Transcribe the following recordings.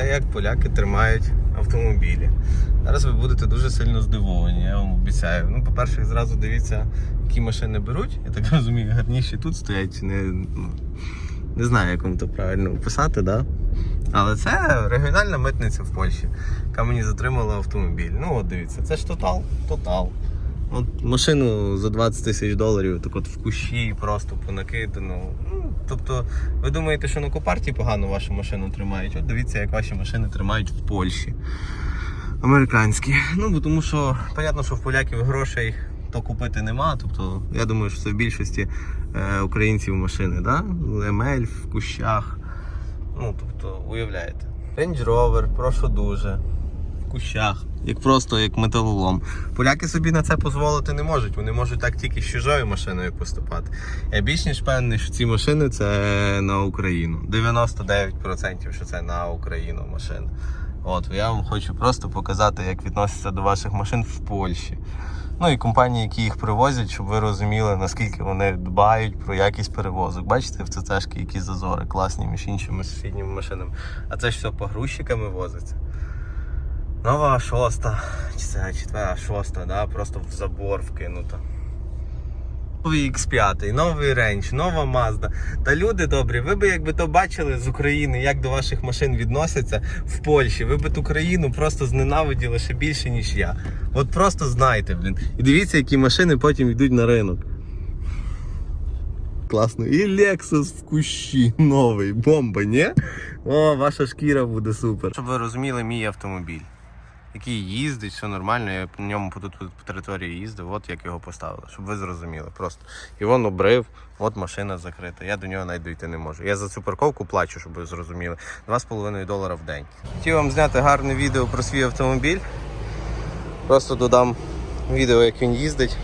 це як поляки тримають автомобілі. Зараз ви будете дуже сильно здивовані, я вам обіцяю. Ну, по-перше, зразу дивіться, які машини беруть. Я так розумію, гарніші тут стоять. Не, ну, не знаю, як вам то правильно описати, да? Але це регіональна митниця в Польщі, яка мені затримала автомобіль. Ну, от дивіться, це ж тотал, тотал. От машину за 20 тисяч доларів, так от в кущі просто понакидано. Ну, тобто, ви думаєте, що на Копарті погано вашу машину тримають? От дивіться, як ваші машини тримають в Польщі. Американські. Ну, бо тому що, понятно, що в поляків грошей то купити нема. Тобто, я думаю, що це в більшості е, українців машини, да? Емель в кущах. Ну, тобто, уявляєте. Range Rover, прошу дуже. Кущах. Як просто як металолом. Поляки собі на це дозволити не можуть. Вони можуть так тільки з чужою машиною поступати. Я більш ніж певний, що ці машини це на Україну. 99% що це на Україну машини. От, я вам хочу просто показати, як відносяться до ваших машин в Польщі. Ну і компанії, які їх привозять, щоб ви розуміли, наскільки вони дбають про якість перевозок. Бачите, в ЦЦшки які зазори класні між іншими сусідніми машинами. А це ж все погрузчиками возиться. Нова шоста, чи це четверта шоста, да, просто в забор вкинута. Новий X5, новий рейндж, нова Mazda. Та люди добрі, ви би якби то бачили з України, як до ваших машин відносяться в Польщі, ви би ту країну просто зненавиділи ще більше, ніж я. От просто знайте, блін. І дивіться, які машини потім йдуть на ринок. Класно. І Lexus в кущі новий. Бомба, ні? О, ваша шкіра буде супер. Щоб ви розуміли мій автомобіль. Який їздить, все нормально, я по ньому тут по території їздив, от як його поставили, щоб ви зрозуміли. Просто. І він обрив, от машина закрита. Я до нього навіть дійти не можу. Я за цю парковку плачу, щоб ви зрозуміли. 2,5 долара в день. Хотів вам зняти гарне відео про свій автомобіль. Просто додам відео, як він їздить.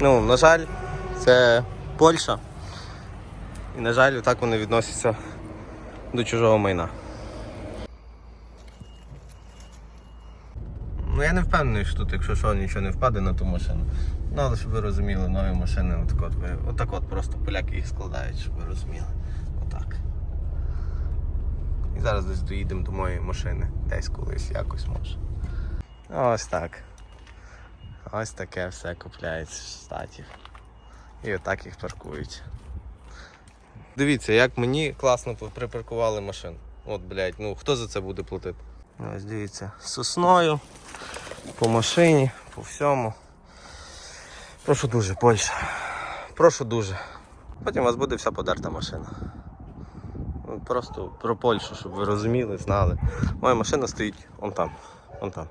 Ну, на жаль, це Польща. І, на жаль, так вони відносяться до чужого майна. Ну я не впевнений, що тут, якщо що, нічого не впаде на ту машину. Ну, але щоб ви розуміли, нові машини, отак от, отак от просто поляки їх складають, щоб ви розуміли. Отак. І зараз десь доїдемо до моєї машини. Десь колись якось може. Ось так. Ось таке все купляється в штаті. І отак їх паркують. Дивіться, як мені класно припаркували машину. От, блядь, ну хто за це буде платити? Ось дивіться, з сосною, по машині, по всьому. Прошу дуже, Польща. Прошу дуже. Потім у вас буде вся подерта машина. Ну, Просто про Польщу, щоб ви розуміли, знали. Моя машина стоїть он там. он там.